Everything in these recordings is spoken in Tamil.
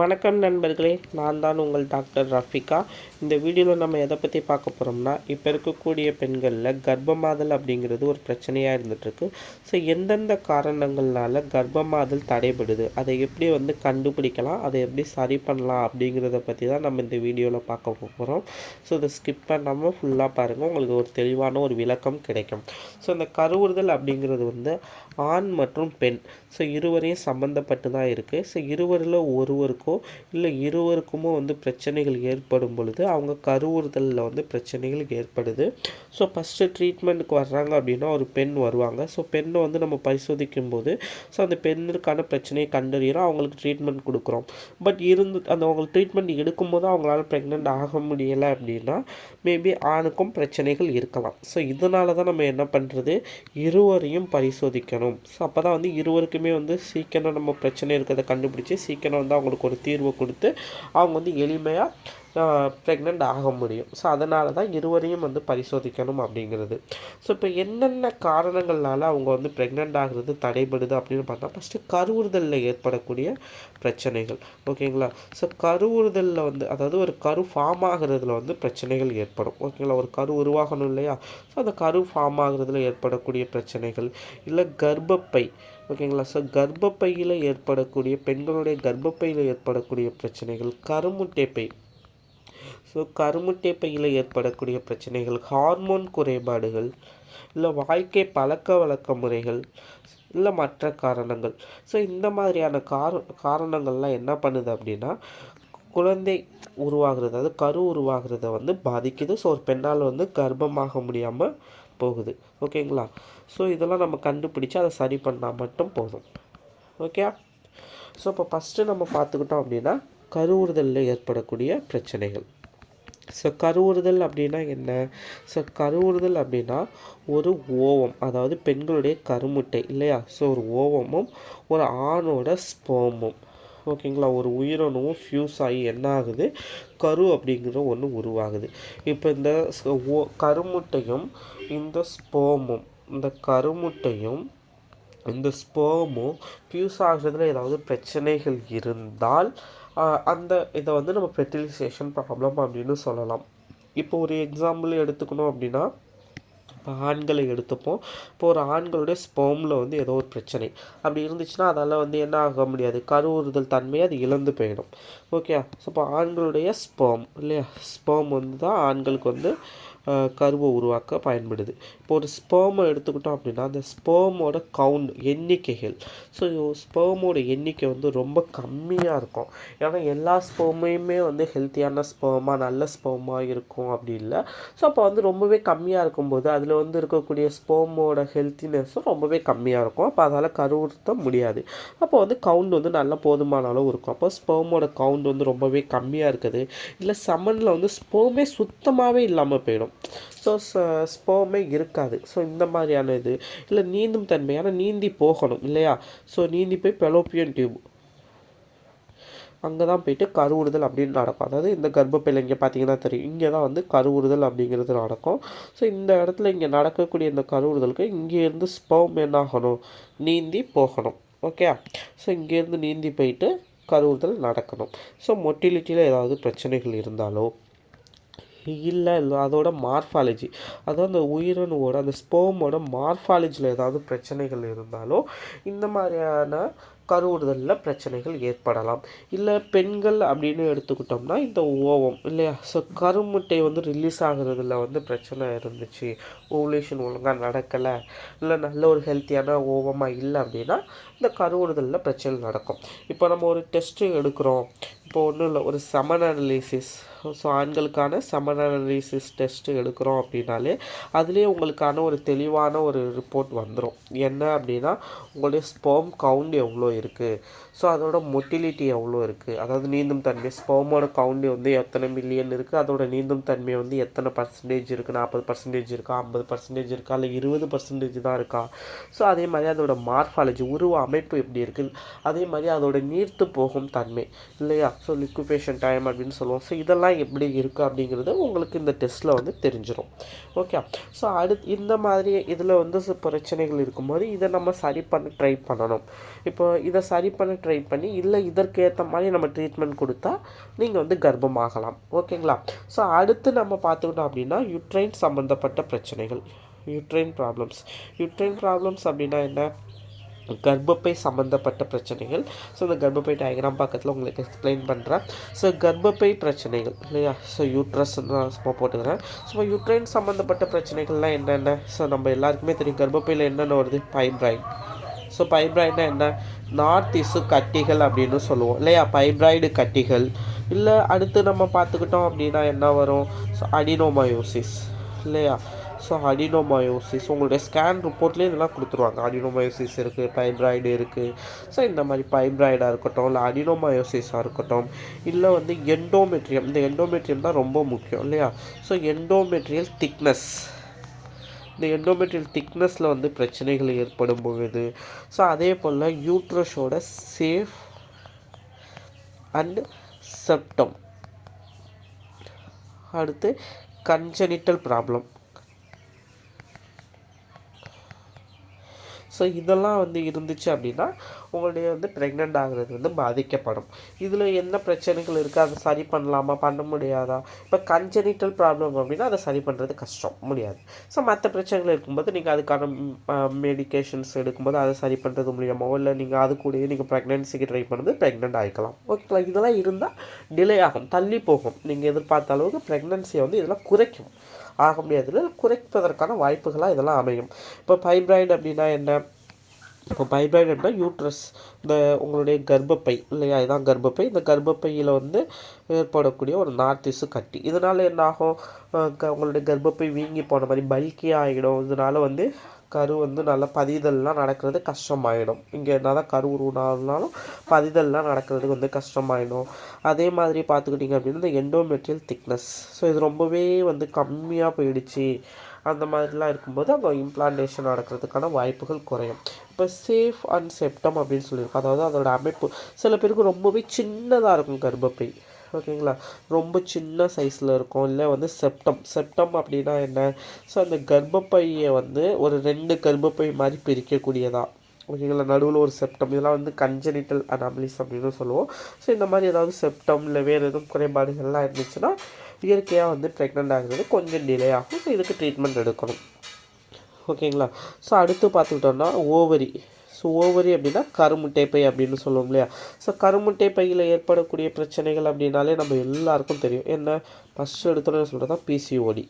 வணக்கம் நண்பர்களே நான் தான் உங்கள் டாக்டர் ரஃபிகா. இந்த வீடியோவில் நம்ம எதை பற்றி பார்க்க போகிறோம்னா இப்போ இருக்கக்கூடிய பெண்களில் கர்ப்பமாதல் அப்படிங்கிறது ஒரு பிரச்சனையாக இருந்துகிட்ருக்கு ஸோ எந்தெந்த காரணங்கள்னால கர்ப்பமாதல் தடைபடுது? அதை எப்படி வந்து கண்டுபிடிக்கலாம்? அதை எப்படி சரி பண்ணலாம்? அப்படிங்கிறத பற்றி தான் நம்ம இந்த வீடியோவில் பார்க்க போகிறோம் ஸோ இதை ஸ்கிப் பண்ணாமல் ஃபுல்லாக பாருங்கள் உங்களுக்கு ஒரு தெளிவான ஒரு விளக்கம் கிடைக்கும். ஸோ இந்த கருவுறுதல் அப்படிங்கிறது வந்து ஆண் மற்றும் பெண். ஸோ இருவரையும் சம்மந்தப்பட்டு தான் இருக்குது ஸோ இருவரில் ஒருவருக்கு இல்லை இருவருக்குமோ வந்து பிரச்சனைகள் ஏற்படும் பொழுது அவங்க கருவுறுதலில் வந்து பிரச்சனைகள் ஏற்படுது. ஸோ ஃபஸ்ட்டு ட்ரீட்மெண்ட்டுக்கு வர்றாங்க அப்படின்னா ஒரு பெண் வருவாங்க. ஸோ பெண்ணை வந்து நம்ம பரிசோதிக்கும் போது ஸோ அந்த பெண்ணுக்கான பிரச்சனையை கண்டறிகிறோம் அவங்களுக்கு ட்ரீட்மெண்ட் கொடுக்குறோம். பட் இருந்து அந்த அவங்களுக்கு ட்ரீட்மெண்ட் எடுக்கும்போது அவங்களால ப்ரெக்னென்ட் ஆக முடியலை அப்படின்னா மேபி ஆணுக்கும் பிரச்சனைகள் இருக்கலாம். ஸோ இதனால தான் நம்ம என்ன பண்ணுறது இருவரையும் பரிசோதிக்கணும். ஸோ அப்போ தான் வந்து இருவருக்குமே வந்து சீக்கிரம் நம்ம பிரச்சனை இருக்கிறத கண்டுபிடிச்சி சீக்கிரம் வந்து அவங்களுக்கு ஒரு தீர்வு கொடுத்து அவங்க வந்து எளிமையாக ப்ரெக்னென்ட் ஆக முடியும். ஸோ அதனால தான் இருவரையும் வந்து பரிசோதிக்கணும் அப்படிங்கிறது. ஸோ இப்போ என்னென்ன காரணங்கள்னால அவங்க வந்து ப்ரெக்னென்ட் ஆகிறது தடைபடுது அப்படின்னு பார்த்தா ஃபஸ்ட்டு கருவுறுதலில் ஏற்படக்கூடிய பிரச்சனைகள். ஓகேங்களா? ஸோ கருவுறுதலில் வந்து அதாவது ஒரு கரு ஃபார்ம் ஆகிறதுல வந்து பிரச்சனைகள் ஏற்படும். ஓகேங்களா? ஒரு கரு உருவாகணும் இல்லையா? ஸோ அந்த கரு ஃபார்ம் ஆகிறதுல ஏற்படக்கூடிய பிரச்சனைகள் இல்லை கர்ப்பப்பை ஓகேங்களா? ஸோ கர்ப்பப்பையில் ஏற்படக்கூடிய பெண்களுடைய கர்ப்பப்பையில் ஏற்படக்கூடிய பிரச்சனைகள் கருமுட்டைப்பை ஸோ கருமுட்டைப்பையில் ஏற்படக்கூடிய பிரச்சனைகள் ஹார்மோன் குறைபாடுகள் இல்லை வாழ்க்கை பழக்க வழக்க முறைகள் இல்லை மற்ற காரணங்கள். ஸோ இந்த மாதிரியான கார காரணங்கள்லாம் என்ன பண்ணுது அப்படின்னா குழந்தை உருவாகிறது அதாவது கரு உருவாகிறத வந்து பாதிக்குது. ஸோ ஒரு பெண்ணால் வந்து கர்ப்பமாக முடியாமல் போகுது. ஓகேங்களா? ஸோ இதெல்லாம் நம்ம கண்டுபிடிச்சு அதை சரி பண்ணால் மட்டும் போதும். ஓகே? ஸோ இப்போ ஃபஸ்ட்டு நம்ம பார்த்துக்கிட்டோம் அப்படின்னா கருவுறுதலில் ஏற்படக்கூடிய பிரச்சனைகள். ஸோ கருவுறுதல் அப்படின்னா என்ன? ஸோ கருவுறுதல் அப்படின்னா ஒரு ஓவம் அதாவது பெண்களுடைய கருமுட்டை இல்லையா? ஸோ ஒரு ஓவமும் ஒரு ஆணோட ஸ்போமும். ஓகேங்களா? ஒரு உயிரணுவும் ஃப்யூஸ் ஆகி என்ன ஆகுது? கரு அப்படிங்கிற ஒன்று உருவாகுது. இப்போ இந்த ஓ கருமுட்டையும் இந்த ஸ்போமும் இந்த கருமுட்டையும் இந்த ஸ்போமும் ஃபியூஸ் ஆகுறதுல ஏதாவது பிரச்சனைகள் இருந்தால் அந்த இதை வந்து நம்ம ஃபெர்டிலைசேஷன் ப்ராப்ளம் அப்படின்னு சொல்லலாம். இப்போ ஒரு எக்ஸாம்பிள் எடுத்துக்கணும் அப்படின்னா இப்போ ஆண்களை எடுத்துப்போம். இப்போ ஒரு ஆண்களுடைய ஸ்போமில் வந்து ஏதோ ஒரு பிரச்சனை. அப்படி இருந்துச்சுன்னா அதால் வந்து என்ன ஆக முடியாது. கருவுறுதல் தன்மையை அது இழந்து போயிடும். ஓகே ஸோ இப்போ ஆண்களுடைய ஸ்போம் இல்லையா? ஸ்போம் வந்து தான் ஆண்களுக்கு வந்து கருவை உருவாக்க பயன்படுது. இப்போ ஒரு ஸ்பேமை எடுத்துக்கிட்டோம் அப்படின்னா அந்த ஸ்பேமோட கவுண்ட் எண்ணிக்கைகள். ஸோ ஸ்பேமோட எண்ணிக்கை வந்து ரொம்ப கம்மியாக இருக்கும். ஏன்னா எல்லா ஸ்பேமையுமே வந்து ஹெல்த்தியான ஸ்பேமாக நல்ல ஸ்பேமாக இருக்கும் அப்படி இல்லை. ஸோ அப்போ வந்து ரொம்பவே கம்மியாக இருக்கும்போது அதில் வந்து இருக்கக்கூடிய ஸ்போமோட ஹெல்த்தினஸும் ரொம்பவே கம்மியாக இருக்கும். அப்போ அதால் கருவுறுத்த முடியாது. அப்போ வந்து கவுண்ட் வந்து நல்ல போதுமான அளவு இருக்கும். அப்போ ஸ்போமோட கவுண்ட் வந்து ரொம்பவே கம்மியாக இருக்குது. இல்லை சமனில் வந்து ஸ்போமே சுத்தமாகவே இல்லாமல் போயிடும். ஸோ ஸ்போமே இருக்காது. ஸோ இந்த மாதிரியான இது. இல்லை நீந்தும் தன்மையான நீந்தி போகணும் இல்லையா? ஸோ நீந்தி போய் பெலோப்பியன் டியூப். அங்கே தான் போயிட்டு கருவுறுதல் அப்படின்னு நடக்கும். அதாவது இந்த கர்ப்பப்பையில் இங்கே பார்த்தீங்கன்னா தெரியும். இங்கே தான் வந்து கருவுறுதல் அப்படிங்கிறது நடக்கும். ஸோ இந்த இடத்துல இங்கே நடக்கக்கூடிய இந்த கருவுறுதலுக்கு இங்கேருந்து ஸ்பெர்ம் என்னாகணும் நீந்தி போகணும். ஓகே? ஸோ இங்கேருந்து நீந்தி போயிட்டு கருவுறுதல் நடக்கணும். ஸோ மொட்டிலிட்டியில் ஏதாவது பிரச்சனைகள் இருந்தாலோ இல்லை இல்லை அதோட மார்ஃபாலஜி அதாவது அந்த உயிரணுவோட அந்த ஸ்போமோட மார்ஃபாலஜியில் ஏதாவது பிரச்சனைகள் இருந்தாலோ இந்த மாதிரியான கருவுறுதலில் பிரச்சனைகள் ஏற்படலாம். இல்லை பெண்கள் அப்படின்னு எடுத்துக்கிட்டோம்னா இந்த ஓவம் இல்லையா? ஸோ கருமுட்டை வந்து ரிலீஸ் ஆகுறதுல வந்து பிரச்சனை இருந்துச்சு. ஓவுலேஷன் ஒழுங்காக நடக்கலை. இல்லை நல்ல ஒரு ஹெல்த்தியான ஓவமாக இல்லை அப்படின்னா இந்த கருவுறுதலில் பிரச்சனை நடக்கும். இப்போ நம்ம ஒரு டெஸ்ட்டு எடுக்கிறோம். இப்போ ஒன்றும் இல்லை ஒரு செமன் அனலிசிஸ் ஸோ ஆண்களுக்கான செமன் அனலிசிஸ் டெஸ்ட்டு எடுக்கிறோம் அப்படின்னாலே அதுலேயே உங்களுக்கான ஒரு தெளிவான ஒரு ரிப்போர்ட் வந்துடும் என்ன அப்படின்னா உங்களுடைய ஸ்போம் கவுண்ட் எவ்வளோ இருக்குது ஸோ அதோட மொட்டிலிட்டி எவ்வளோ இருக்குது அதாவது நீந்தும் தன்மை ஸ்போமோட கவுண்ட் வந்து எத்தனை மில்லியன் இருக்குது அதோட நீந்தும் தன்மை வந்து எத்தனை பர்சன்டேஜ் இருக்குது நாற்பது பர்சன்டேஜ் இருக்கா? ஐம்பது பர்சன்டேஜ் இருக்கா? இல்லை இருபது பர்சன்டேஜ் தான் இருக்கா? ஸோ அதே மாதிரி அதோட மார்ஃபாலஜி உருவ அமைப்பு எப்படி இருக்குது அதே மாதிரி அதோட நீர்த்து போகும் தன்மை இல்லையா? ஸோ லிக்விஃபேஷன் டைம் அப்படின்னு சொல்லுவோம். ஸோ இதெல்லாம் எப்படி இருக்குது அப்படிங்கிறது உங்களுக்கு இந்த டெஸ்ட்டில் வந்து தெரிஞ்சிடும் ஓகே ஸோ அடுத்து இந்த மாதிரி இதில் வந்து பிரச்சனைகள் இருக்கும்போது இதை நம்ம சரி பண்ண ட்ரை பண்ணணும். இப்போ இதை சரி பண்ண ட்ரை பண்ணி இல்லை இதற்கேற்ற மாதிரி நம்ம ட்ரீட்மெண்ட் கொடுத்தா நீங்கள் வந்து கர்ப்பமாகலாம். ஓகேங்களா? ஸோ அடுத்து நம்ம பார்த்துக்கிட்டோம் அப்படின்னா யுட்ரைன் சம்மந்தப்பட்ட பிரச்சனைகள் யுட்ரைன் ப்ராப்ளம்ஸ் யுட்ரைன் ப்ராப்ளம்ஸ் அப்படின்னா என்ன? கர்ப்பப்பை சம்மந்தப்பட்ட பிரச்சனைகள். ஸோ இந்த கர்ப்பப்பை டயக்ராம் பக்கத்தில் உங்களுக்கு எக்ஸ்பிளைன் பண்ணுறேன் ஸோ கர்ப்பப்பை பிரச்சனைகள் இல்லையா? ஸோ யூட்ரஸ் நான் சும்மா போட்டுக்கிறேன். ஸோ யூட்ரைன் சம்மந்தப்பட்ட பிரச்சனைகள்லாம் என்னென்ன? ஸோ நம்ம எல்லாருக்குமே தெரியும் கர்ப்பப்பையில் என்னென்ன வருது? பைப்ராய்ட் ஸோ பைப்ராய்டுனா என்ன? நார்த் இசு கட்டிகள் அப்படின்னு சொல்லுவோம். இல்லையா? பைப்ராய்டு கட்டிகள். இல்லை அடுத்து நம்ம பார்த்துக்கிட்டோம் அப்படின்னா என்ன வரும்? ஸோ அடினோமயோசிஸ் இல்லையா? ஸோ அடினோமயோசிஸ் உங்களுடைய ஸ்கேன் ரிப்போர்ட்லேயே இதெல்லாம் கொடுத்துருவாங்க. அடினோமயோசிஸ் இருக்குது பைப்ராய்டு இருக்குது ஸோ இந்த மாதிரி பைப்ராய்டாக இருக்கட்டும் இல்லை அடினோமயோசிஸாக இருக்கட்டும் இல்லை வந்து எண்டோமெட்ரியம் இந்த எண்டோமெட்ரியம் தான் ரொம்ப முக்கியம் இல்லையா? ஸோ எண்டோமெட்ரியல் திக்னஸ் இந்த எண்டோமெட்ரியல் திக்னஸில் வந்து பிரச்சனைகள் ஏற்படும் பொழுது ஸோ அதே போல் யூட்ரஸோட சேஃப் அண்ட் செப்டம் அடுத்து கன்ஜெனிட்டல் ப்ராப்ளம் ஸோ இதெல்லாம் வந்து இருந்துச்சு அப்படின்னா உங்களுடைய வந்து ப்ரெக்னென்ட் ஆகிறது வந்து பாதிக்கப்படும். இதில் என்ன பிரச்சனைகள் இருக்குது அதை சரி பண்ணலாமா? பண்ண முடியாதா? இப்போ கன்ஜெனிட்டல் ப்ராப்ளம் அப்படின்னா அதை சரி பண்ணுறது கஷ்டம். முடியாது. ஸோ மற்ற பிரச்சனைகள் இருக்கும்போது நீங்கள் அதுக்கான மெடிக்கேஷன்ஸ் எடுக்கும்போது அதை சரி பண்ணுறது முடியாமோ இல்லை நீங்கள் அது கூடயே நீங்கள் ப்ரெக்னென்சிக்கு ட்ரை பண்ணுறது ப்ரெக்னென்ட் ஆகிக்கலாம் ஓகேங்களா இதெல்லாம் இருந்தால் டிலே ஆகும். தள்ளி போகும். நீங்கள் எதிர்பார்த்த அளவுக்கு ப்ரெக்னென்சியை வந்து இதெல்லாம் குறைக்கும். ஆக முடியாதுல குறைப்பதற்கான வாய்ப்புகளாக இதெல்லாம் அமையும். இப்போ ஃபைப்ராய்டு அப்படின்னா என்ன? இப்போ ஃபைப்ராய்டு யூட்ரஸ் இந்த உங்களுடைய கர்ப்பப்பை இல்லையா? இதான் கர்ப்பப்பை. இந்த கர்ப்பப்பையில் வந்து ஏற்படக்கூடிய ஒரு நார்த்திசு கட்டி. இதனால் என்ன ஆகும் உங்களுடைய கர்ப்பப்பை வீங்கி போன மாதிரி பல்கியாக ஆகிடும் இதனால் வந்து கரு வந்து நல்லா பதிதல்லாம் நடக்கிறது கஷ்டமாயிடும். இங்கே என்ன தான் கரு உருவானாலும் பதிதல்லாம் நடக்கிறதுக்கு வந்து கஷ்டமாயிடும். அதே மாதிரி பார்த்துக்கிட்டிங்க அப்படின்னா இந்த எண்டோமெட்ரியல் திக்னஸ் ஸோ இது ரொம்பவே வந்து கம்மியாக போயிடுச்சு. அந்த மாதிரிலாம் இருக்கும்போது அங்கே இம்ப்ளான்டேஷன் நடக்கிறதுக்கான வாய்ப்புகள் குறையும். இப்போ சேஃப் அண்ட் செப்டம் அப்படின்னு சொல்லியிருக்கோம். அதாவது அதோட அமைப்பு சில பேருக்கு ரொம்பவே சின்னதாக இருக்கும் கர்ப்பப்பை. ஓகேங்களா? ரொம்ப சின்ன சைஸில் இருக்கும். இல்லை வந்து செப்டம் செப்டம் அப்படின்னா என்ன? ஸோ அந்த கர்ப்பப்பையை வந்து ஒரு ரெண்டு கர்ப்பப்பை மாதிரி பிரிக்கக்கூடியதா. ஓகேங்களா? நடுவில் ஒரு செப்டம் இதெல்லாம் வந்து கன்ஜெனிட்டல் அனாமலிஸ் அப்படின்னு சொல்லுவோம். ஸோ இந்த மாதிரி ஏதாவது செப்டம் இல்லை வேறு எதுவும் குறைபாடுகள்லாம் இருந்துச்சுன்னா இயற்கையாக வந்து ப்ரெக்னென்ட் ஆகுறது கொஞ்சம் டிலே ஆகும். ஸோ இதுக்கு ட்ரீட்மெண்ட் எடுக்கணும். ஓகேங்களா ஸோ அடுத்து பார்த்துக்கிட்டோம்னா ஓவரி ஸோ ஓவரி அப்படின்னா கருமுட்டை பை அப்படின்னு சொல்லுவோம் இல்லையா? ஸோ கருமுட்டை பையில் ஏற்படக்கூடிய பிரச்சனைகள் அப்படின்னாலே நம்ம எல்லாருக்கும் தெரியும். என்ன? ஃபஸ்ட்டு எடுத்தோன்னு சொல்கிறது தான் பிசிஓடி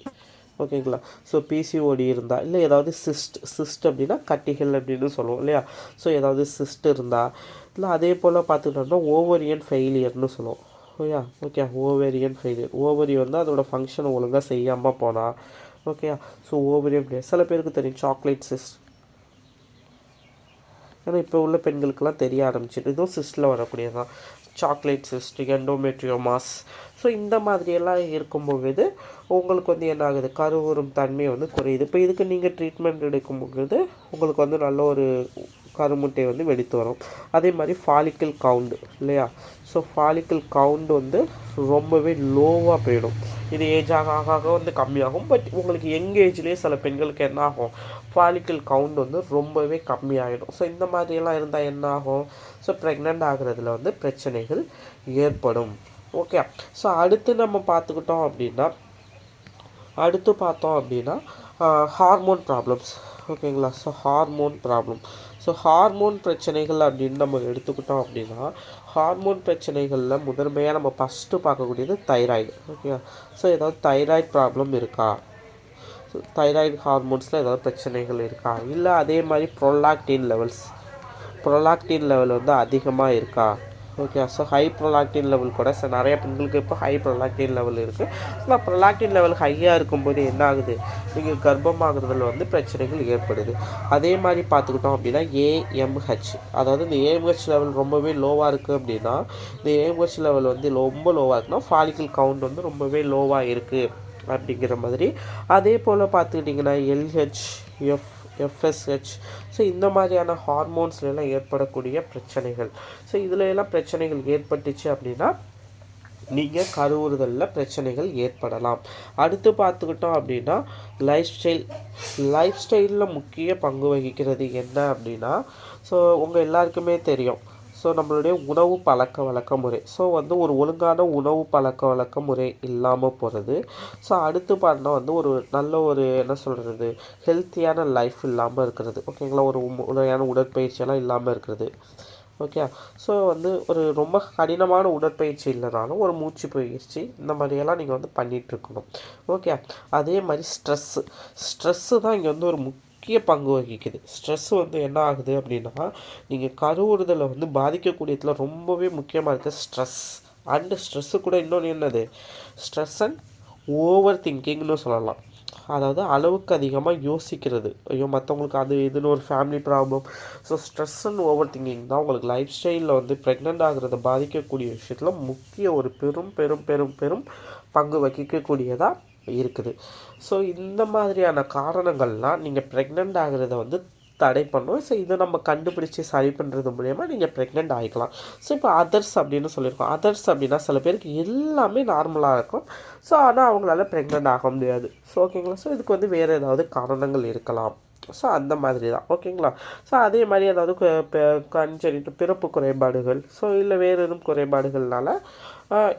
ஓகேங்களா ஸோ பிசிஓடி இருந்தால் இல்லை ஏதாவது சிஸ்ட் சிஸ்ட் அப்படின்னா கட்டிகள் அப்படின்னு சொல்லுவோம் இல்லையா? ஸோ ஏதாவது சிஸ்ட் இருந்தால் இல்லை அதே போல் பார்த்துக்கிட்டோம்னா ஓவரியன் ஃபெயிலியர்னு சொல்லுவோம். Okay okay ovarian failure ovary வந்து அதோடய ஃபங்க்ஷன் ஒழுங்காக செய்யாமல் போனால் ஓகேயா? ஸோ ஓவரியன் சில பேருக்கு தெரியும் சாக்லேட் சிஸ்ட் ஏன்னா இப்போ உள்ள பெண்களுக்கெல்லாம் தெரிய ஆரம்பிச்சிட்டு இதுவும் சிஸ்டில் வரக்கூடியது தான் சாக்லேட் சிஸ்ட் எண்டோமெட்ரியோமாஸ் ஸோ இந்த மாதிரியெல்லாம் இருக்கும்பொழுது உங்களுக்கு வந்து என்ன ஆகுது? கருவுறும் தன்மை வந்து குறையுது. இப்போ இதுக்கு நீங்கள் ட்ரீட்மெண்ட் எடுக்கும்பொழுது உங்களுக்கு வந்து நல்ல ஒரு கருமுட்டை வந்து வெடித்து வரும். அதே மாதிரி ஃபாலிக்கல் கவுண்டு இல்லையா? ஸோ ஃபாலிக்கல் கவுண்ட் வந்து ரொம்பவே லோவாக போயிடும். இது ஏஜ் ஆக ஆக ஆக வந்து கம்மியாகும். பட் உங்களுக்கு யங் ஏஜ்லேயே சில பெண்களுக்கு என்ன ஆகும்? ஃபாலிக்கல் கவுண்ட் வந்து ரொம்பவே கம்மியாகிடும் ஸோ இந்த மாதிரியெல்லாம் இருந்தால் என்ன ஆகும்? ஸோ ப்ரெக்னென்ட் ஆகுறதுல வந்து பிரச்சனைகள் ஏற்படும். ஓகே ஸோ அடுத்து நம்ம பார்த்துக்கிட்டோம் அப்படின்னா அடுத்து பார்த்தோம் அப்படின்னா ஹார்மோன் ப்ராப்ளம்ஸ் ஓகேங்களா so hormone problem so hormone பிரச்சனைகள் அப்படின்னு நம்ம எடுத்துக்கிட்டோம் அப்படின்னா ஹார்மோன் பிரச்சனைகளில் முதன்மையாக நம்ம ஃபஸ்ட்டு பார்க்கக்கூடியது தைராய்டு ஓகே ஸோ ஏதாவது தைராய்டு ப்ராப்ளம் இருக்கா? ஸோ தைராய்டு ஹார்மோன்ஸில் ஏதாவது பிரச்சனைகள் இருக்கா? இல்லை அதே மாதிரி ப்ரொலாக்டின் லெவல்ஸ் ப்ரொலாக்டின் லெவல் வந்து அதிகமாக இருக்கா? Okay so high prolactin level கூட ஸோ நிறைய பெண்களுக்கு இப்போ ஹை ப்ரொலாக்டின் லெவல் இருக்குது ஸோ ப்ரொலாக்டின் லெவல் ஹையாக இருக்கும்போது என்ன ஆகுது? நீங்கள் கர்ப்பமாகிறதுல வந்து பிரச்சனைகள் ஏற்படுது. அதே மாதிரி பார்த்துக்கிட்டோம் அப்படின்னா ஏஎம்ஹெச் அதாவது இந்த ஏஎம்ஹெச் லெவல் ரொம்பவே லோவாக இருக்குது அப்படின்னா இந்த ஏஎம்ஹெச் லெவல் வந்து ரொம்ப லோவாக இருக்குன்னா ஃபாலிக்கல் கவுண்ட் வந்து ரொம்பவே லோவாக இருக்குது அப்படிங்கிற மாதிரி. அதே போல் பார்த்துக்கிட்டிங்கன்னா எல்ஹெச் எஃப் எஃப்எஸ்ஹெச் ஸோ இந்த மாதிரியான ஹார்மோன்ஸ்லாம் ஏற்படக்கூடிய பிரச்சனைகள். ஸோ இதில் எல்லாம் பிரச்சனைகள் ஏற்பட்டுச்சு அப்படின்னா நீங்கள் கருவுறுதலில் பிரச்சனைகள் ஏற்படலாம். அடுத்து பார்த்துக்கிட்டோம் அப்படின்னா லைஃப் ஸ்டைல் லைஃப் ஸ்டைலில் முக்கிய பங்கு வகிக்கிறது என்ன அப்படின்னா ஸோ உங்கள் எல்லாருக்குமே தெரியும். ஸோ நம்மளுடைய உணவு பழக்க வழக்க முறை. ஸோ வந்து ஒரு ஒழுங்கான உணவு பழக்க வழக்க முறை இல்லாமல் போகிறது ஸோ அடுத்து பார்த்தா வந்து ஒரு நல்ல ஒரு என்ன சொல்கிறது ஹெல்த்தியான லைஃப் இல்லாமல் இருக்கிறது. ஓகேங்களா ஒரு முறையான உடற்பயிற்சியெல்லாம் இல்லாமல் இருக்கிறது. ஓகே ஸோ வந்து ஒரு ரொம்ப கடினமான உடற்பயிற்சி இல்லைனாலும் ஒரு மூச்சு பயிற்சி இந்த மாதிரியெல்லாம் நீங்கள் வந்து பண்ணிகிட்ருக்கணும் ஓகே அதே மாதிரி ஸ்ட்ரெஸ்ஸு ஸ்ட்ரெஸ்ஸு தான் இங்கே வந்து ஒரு முக்கிய முக்கிய பங்கு வகிக்குது. ஸ்ட்ரெஸ் வந்து என்ன ஆகுது அப்படின்னா நீங்கள் கருவுறுதலை வந்து பாதிக்கக்கூடியதில் ரொம்பவே முக்கியமாக இருக்குது ஸ்ட்ரெஸ் அண்டு ஸ்ட்ரெஸ்ஸு கூட இன்னொன்று என்னது? ஸ்ட்ரெஸ் அண்ட் ஓவர் திங்கிங்னு சொல்லலாம். அதாவது அளவுக்கு அதிகமாக யோசிக்கிறது. ஐயோ மற்றவங்களுக்கு அது இதுன்னு ஒரு family problem so stress and over thinking தான் உங்களுக்கு லைஃப் ஸ்டைலில் வந்து ப்ரெக்னென்ட் ஆகிறத பாதிக்கக்கூடிய விஷயத்தில் முக்கிய ஒரு பெரும் பெரும் பெரும் பெரும் பங்கு வகிக்கக்கூடியதாக இருக்குது. ஸோ இந்த மாதிரியான காரணங்கள்லாம் நீங்கள் ப்ரெக்னென்ட் ஆகிறத வந்து தடை பண்ணும். ஸோ இதை நம்ம கண்டுபிடிச்சி சரி பண்ணுறது மூலயமா நீங்கள் ப்ரெக்னென்ட் ஆகிக்கலாம் ஸோ இப்போ அதர்ஸ் அப்படின்னு சொல்லியிருக்கோம். அதர்ஸ் அப்படின்னா சில பேருக்கு எல்லாமே நார்மலாக இருக்கும். ஸோ ஆனால் அவங்களால ப்ரெக்னென்ட் ஆக முடியாது. ஸோ ஓகேங்களா ஸோ இதுக்கு வந்து வேறு ஏதாவது காரணங்கள் இருக்கலாம். ஸோ அந்த மாதிரி தான் ஓகேங்களா ஸோ அதே மாதிரி ஏதாவது கண் சொல்லிட்டு பிறப்பு குறைபாடுகள். ஸோ இல்லை வேறு எதுவும் குறைபாடுகள்னால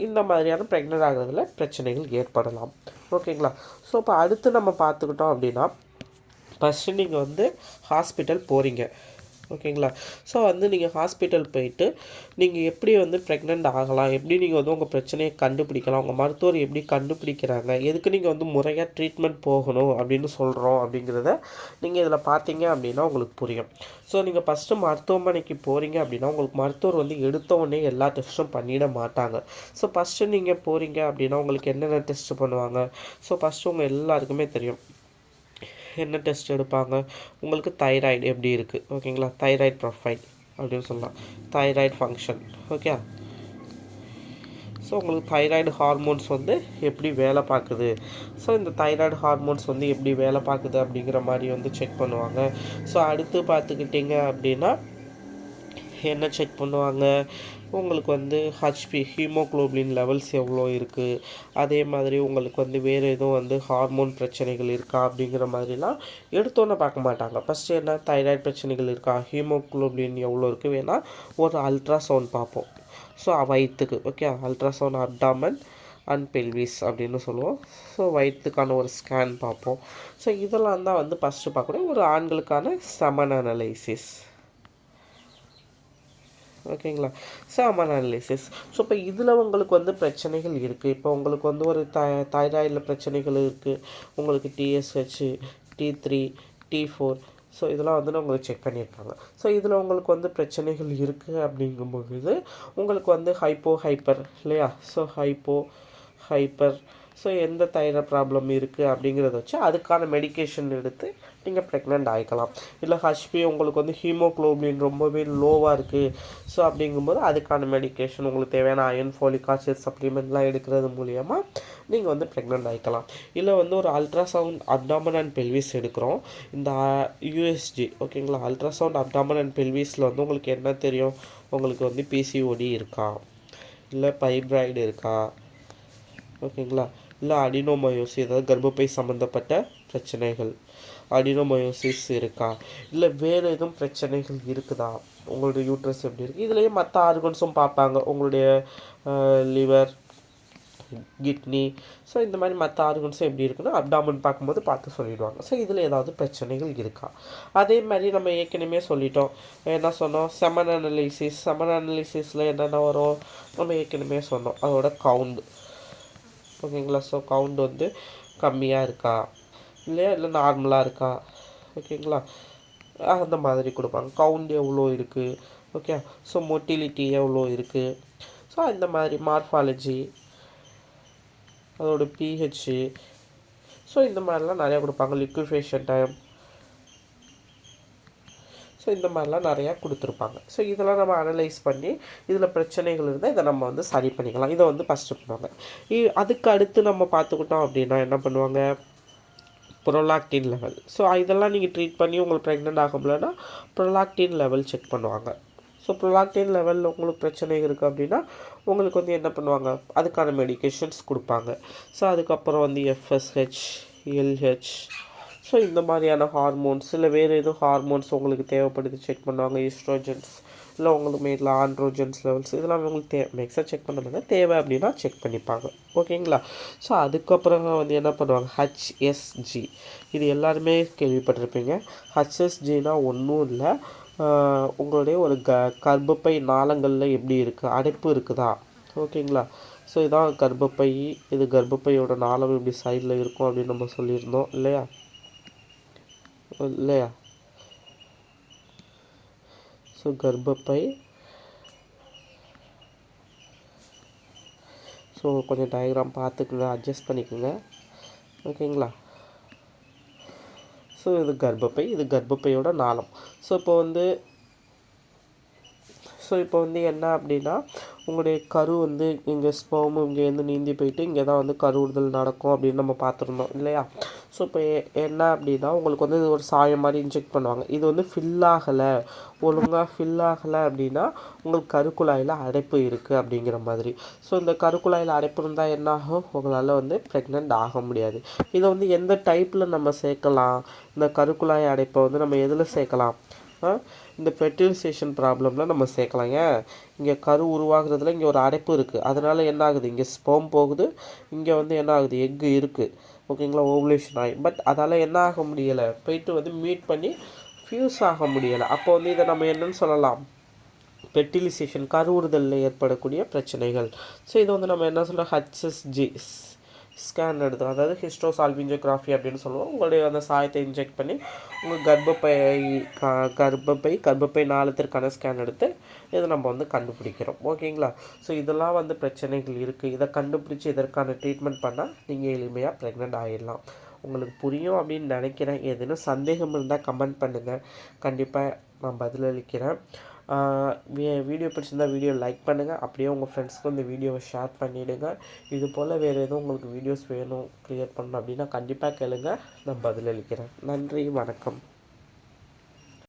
இந்த மாதிரியான ப்ரெக்னென்ட் ஆகிறதுல பிரச்சனைகள் ஏற்படலாம். ஓகேங்களா ஸோ இப்போ அடுத்து நம்ம பார்த்துக்கிட்டோம் அப்படின்னா ஃபஸ்ட்டு நீங்கள் வந்து ஹாஸ்பிட்டல் போகிறீங்க ஓகேங்களா? ஸோ வந்து நீங்கள் ஹாஸ்பிட்டல் போயிட்டு நீங்கள் எப்படி வந்து ப்ரெக்னென்ட் ஆகலாம்? எப்படி நீங்கள் வந்து உங்கள் பிரச்சனையை கண்டுபிடிக்கலாம்? உங்கள் மருத்துவர் எப்படி கண்டுபிடிக்கிறாங்க? எதுக்கு நீங்கள் வந்து முறையாக ட்ரீட்மெண்ட் போகணும் அப்படின்னு சொல்கிறோம் அப்படிங்கிறத நீங்கள் இதில் பார்த்தீங்க அப்படின்னா உங்களுக்கு புரியும். ஸோ நீங்கள் ஃபஸ்ட்டு மருத்துவமனைக்கு போகிறீங்க அப்படின்னா உங்களுக்கு மருத்துவர் வந்து எடுத்த உடனே எல்லா டெஸ்ட்டும் பண்ணிட மாட்டாங்க. ஸோ ஃபஸ்ட்டு நீங்கள் போகிறீங்க அப்படின்னா உங்களுக்கு என்னென்ன டெஸ்ட்டு பண்ணுவாங்க? ஸோ ஃபஸ்ட்டு உங்கள் எல்லாருக்குமே தெரியும். என்ன டெஸ்ட் எடுப்பாங்க? உங்களுக்கு தைராய்டு எப்படி இருக்குது ஓகேங்களா தைராய்டு ப்ரொஃபைல் அப்படின்னு சொல்லலாம். தைராய்டு ஃபங்க்ஷன் ஓகே ஸோ உங்களுக்கு தைராய்டு ஹார்மோன்ஸ் வந்து எப்படி வேலை பார்க்குது? ஸோ இந்த தைராய்டு ஹார்மோன்ஸ் வந்து எப்படி வேலை பார்க்குது அப்படிங்கிற மாதிரி வந்து செக் பண்ணுவாங்க. ஸோ அடுத்து பார்த்துக்கிட்டிங்க அப்படின்னா என்ன செக் பண்ணுவாங்க? உங்களுக்கு வந்து ஹச்பி ஹீமோக்ளோபின் லெவல்ஸ் எவ்வளோ இருக்குது அதே மாதிரி உங்களுக்கு வந்து வேறு எதுவும் வந்து ஹார்மோன் பிரச்சனைகள் இருக்கா? அப்படிங்கிற மாதிரிலாம் எடுத்தோன்னே பார்க்க மாட்டாங்க. ஃபஸ்ட்டு என்ன? தைராய்டு பிரச்சனைகள் இருக்கா? ஹீமோக்ளோபின் எவ்வளோ இருக்குது வேணால் ஒரு அல்ட்ராசவுண்ட் பார்ப்போம். ஸோ வயிற்றுக்கு okay ultrasound abdomen and pelvis அப்படின்னு சொல்லுவோம். ஸோ வயிற்றுக்கான ஒரு ஸ்கேன் பார்ப்போம். ஸோ இதெல்லாம் தான் வந்து ஃபஸ்ட்டு பார்க்கக்கூடிய ஒரு ஆண்களுக்கான செமன் அனலைசிஸ் ஓகேங்களா? சாமான் அனாலிசிஸ் ஸோ இப்போ இதில் உங்களுக்கு வந்து பிரச்சனைகள் இருக்குது இப்போ உங்களுக்கு வந்து ஒரு த தைராய்டில் பிரச்சனைகள் இருக்குது உங்களுக்கு TSH T three T four so இதெல்லாம் வந்து உங்களுக்கு செக் பண்ணியிருக்காங்க. ஸோ இதில் உங்களுக்கு வந்து பிரச்சனைகள் இருக்குது அப்படிங்கும்பொழுது உங்களுக்கு வந்து ஹைப்போ ஹைப்பர் இல்லையா? ஸோ ஹைப்போ ஹைப்பர் ஸோ எந்த தைராய்டு ப்ராப்ளம் இருக்குது அப்படிங்கிறத வச்சு அதுக்கான மெடிக்கேஷன் எடுத்து நீங்கள் ப்ரெக்னென்ட் ஆகிக்கலாம் இல்லை ஹச்பி உங்களுக்கு வந்து ஹீமோக்ளோபின் ரொம்பவே லோவாக இருக்குது ஸோ அப்படிங்கும்போது அதுக்கான மெடிக்கேஷன் உங்களுக்கு தேவையான அயன் ஃபோலிக் ஆசிட் சப்ளிமெண்ட்லாம் எடுக்கிறது மூலியமாக நீங்கள் வந்து ப்ரெக்னென்ட் ஆகிக்கலாம் இல்லை வந்து ஒரு அல்ட்ராசவுண்ட் அப்டாமன் அண்ட் பெல்விஸ் எடுக்கிறோம். இந்த யூஎஸ்ஜி ஓகேங்களா அல்ட்ராசவுண்ட் அப்டாமன் அண்ட் பெல்விஸில் வந்து உங்களுக்கு என்ன தெரியும்? உங்களுக்கு வந்து பிசிஓடி இருக்கா? இல்லை பைப்ராய்டு இருக்கா? ஓகேங்களா இல்லை அடினோமயோசி அதாவது கர்ப்பப்பை சம்மந்தப்பட்ட பிரச்சனைகள். அடினோமயோசிஸ் இருக்கா? இல்லை வேறு எதுவும் பிரச்சனைகள் இருக்குதா? உங்களுடைய யூட்ரஸ் எப்படி இருக்குது இதுலேயே மற்ற ஆர்கன்ஸும் பார்ப்பாங்க. உங்களுடைய லிவர் கிட்னி ஸோ இந்த மாதிரி மற்ற ஆர்கன்ஸும் எப்படி இருக்குன்னா அப்டாமன் பார்க்கும்போது பார்த்து சொல்லிடுவாங்க. ஸோ இதில் ஏதாவது பிரச்சனைகள் இருக்கா? அதே மாதிரி நம்ம ஏற்கனவே சொல்லிட்டோம். என்ன சொன்னோம்? செமன் அனலிசிஸ் செமன் அனலிசிஸில் என்னென்ன வரும்? நம்ம ஏற்கனவே சொன்னோம். அதோட கவுண்ட் ஓகேங்களா? ஸோ கவுண்ட் வந்து கம்மியாக இருக்கா? இல்லையா? இல்லை நார்மலாக இருக்கா? ஓகேங்களா? அந்த மாதிரி கொடுப்பாங்க. கவுண்ட் எவ்வளோ இருக்குது ஓகே? ஸோ மொட்டிலிட்டி எவ்வளோ இருக்குது ஸோ இந்த மாதிரி மார்ஃபாலஜி அதோட பிஹெச்சு ஸோ இந்த மாதிரிலாம் நிறையா கொடுப்பாங்க. லிக்விஃபேஷன் டைம் ஸோ இந்த மாதிரிலாம் நிறையா கொடுத்துருப்பாங்க. ஸோ இதெல்லாம் நம்ம அனலைஸ் பண்ணி இதில் பிரச்சனைகள் இருந்தால் இதை நம்ம வந்து சரி பண்ணிக்கலாம். இதை வந்து ஃபஸ்ட்டு பண்ணுவாங்க. அதுக்கு அடுத்து நம்ம பார்த்துக்கிட்டோம் அப்படின்னா என்ன பண்ணுவாங்க? ப்ரொலாக்டின் லெவல் ஸோ இதெல்லாம் நீங்கள் ட்ரீட் பண்ணி உங்களுக்கு ப்ரெக்னென்ட் ஆக முடியலன்னா ப்ரொலாக்டின் லெவல் செக் பண்ணுவாங்க ஸோ ப்ரொலாக்டின் லெவலில் உங்களுக்கு பிரச்சனை இருக்குது அப்படின்னா உங்களுக்கு வந்து என்ன பண்ணுவாங்க? அதுக்கான மெடிகேஷன்ஸ் கொடுப்பாங்க. ஸோ அதுக்கப்புறம் வந்து எஃப்எஸ்ஹெச் எல்ஹெச் ஸோ இந்த மாதிரியான ஹார்மோன்ஸ் இல்லை வேறு எதுவும் ஹார்மோன்ஸ் உங்களுக்கு தேவைப்படுது செக் பண்ணுவாங்க ஈஸ்ட்ரோஜன்ஸ் இல்லை உங்களுக்கு மேட்டில் ஆண்ட்ரோஜன்ஸ் லெவல்ஸ் இதெல்லாம் உங்களுக்கு தே மேக்ஸாக செக் பண்ண தேவை அப்படின்னா செக் பண்ணிப்பாங்க. ஓகேங்களா ஸோ அதுக்கப்புறம் வந்து என்ன பண்ணுவாங்க? ஹச்எஸ்ஜி இது எல்லாருமே கேள்விப்பட்டிருப்பீங்க. ஹச்எஸ்ஜினா ஒன்றும் இல்லை. உங்களுடைய ஒரு க கர்ப்பப்பை நாளங்களில் எப்படி இருக்குது அடைப்பு இருக்குதா? ஓகேங்களா ஸோ இதான் கர்ப்பப்பை இது கர்ப்பப்பையோட நாளம் இப்படி சைடில் இருக்கும் அப்படின்னு நம்ம சொல்லியிருந்தோம் இல்லையா? இல்லையா ஸோ கர்ப்பப்பை ஸோ கொஞ்சம் டயக்ராம் பார்த்துக்குங்க அட்ஜஸ்ட் பண்ணிக்கோங்க. ஓகேங்களா ஸோ இது கர்ப்பப்பை இது கர்ப்பப்பையோட நாளம் ஸோ இப்போ வந்து ஸோ இப்போ வந்து என்ன அப்படின்னா உங்களுடைய கரு வந்து இங்கே ஸ்போமு இங்கேருந்து நீந்தி போயிட்டு இங்கே தான் வந்து கருவுறுதல் நடக்கும் அப்படின்னு நம்ம பார்த்துருந்தோம் இல்லையா? ஸோ இப்போ என்ன அப்படின்னா உங்களுக்கு வந்து ஒரு சாயம் மாதிரி இன்ஜெக்ட் பண்ணுவாங்க. இது வந்து ஃபில் ஆகலை. ஒழுங்காக ஃபில் ஆகலை அப்படின்னா உங்களுக்கு கருக்குழாயில் அடைப்பு இருக்குது அப்படிங்கிற மாதிரி. ஸோ இந்த கருக்குழாயில் அடைப்பு இருந்தால் என்ன ஆகும்? உங்களால் வந்து ப்ரெக்னென்ட் ஆக முடியாது. இதை வந்து எந்த டைப்பில் நம்ம சேர்க்கலாம்? இந்த கருக்குழாய் அடைப்பை வந்து நம்ம எதில் சேர்க்கலாம்? இந்த ஃபெர்டிலைசேஷன் ப்ராப்ளம்லாம் நம்ம சேர்க்கலாம் ஏன் இங்கே கரு உருவாகிறதுல இங்கே ஒரு அடைப்பு இருக்குது அதனால் என்ன ஆகுது? இங்கே ஸ்போம் போகுது. இங்கே வந்து என்ன ஆகுது? எக்கு இருக்குது ஓகேங்களா ஓவுலேஷன் ஆகி பட் அதால் என்ன ஆக முடியலை? போயிட்டு வந்து மீட் பண்ணி ஃபியூஸ் ஆக முடியலை. அப்போ வந்து இதை நம்ம என்னன்னு சொல்லலாம்? ஃபெர்டிலைசேஷன் கருவுறுதலில் ஏற்படக்கூடிய பிரச்சனைகள். ஸோ இதை வந்து நம்ம என்ன சொல்கிறோம் ஹச்எஸ்ஜி ஸ்கேன் எடுத்து அதாவது ஹிஸ்டோசால்விஞ்சியோகிராஃபி அப்படின்னு சொல்லுவோம். உங்களுடைய அந்த சாயத்தை இன்ஜெக்ட் பண்ணி உங்கள் கர்ப்பப்பை கர்ப்பப்பை கர்ப்பப்பை நாளத்திற்கான ஸ்கேன் எடுத்து இதை நம்ம வந்து கண்டுபிடிக்கிறோம். ஓகேங்களா? ஸோ இதெல்லாம் வந்து பிரச்சனைகள் இருக்குது இதை கண்டுபிடிச்சி இதற்கான ட்ரீட்மெண்ட் பண்ணால் நீங்கள் எளிமையாக ப்ரெக்னென்ட் ஆகிடலாம் உங்களுக்கு புரியும் அப்படின்னு நினைக்கிறேன். எதுன்னு சந்தேகம் இருந்தால் கமெண்ட் பண்ணுங்கள் கண்டிப்பாக நான் பதிலளிக்கிறேன். வீடியோ பிடிச்சிருந்தா வீடியோ லைக் பண்ணுங்கள் அப்படியே உங்கள் ஃப்ரெண்ட்ஸ்க்கு இந்த வீடியோவை ஷேர் பண்ணிவிடுங்க இது போல் வேறு எதுவும் உங்களுக்கு வீடியோஸ் வேணும் க்ரியேட் பண்ணணும் அப்படின்னா கண்டிப்பாக கேளுங்க. நான் பதிலளிக்கிறேன். நன்றி வணக்கம்.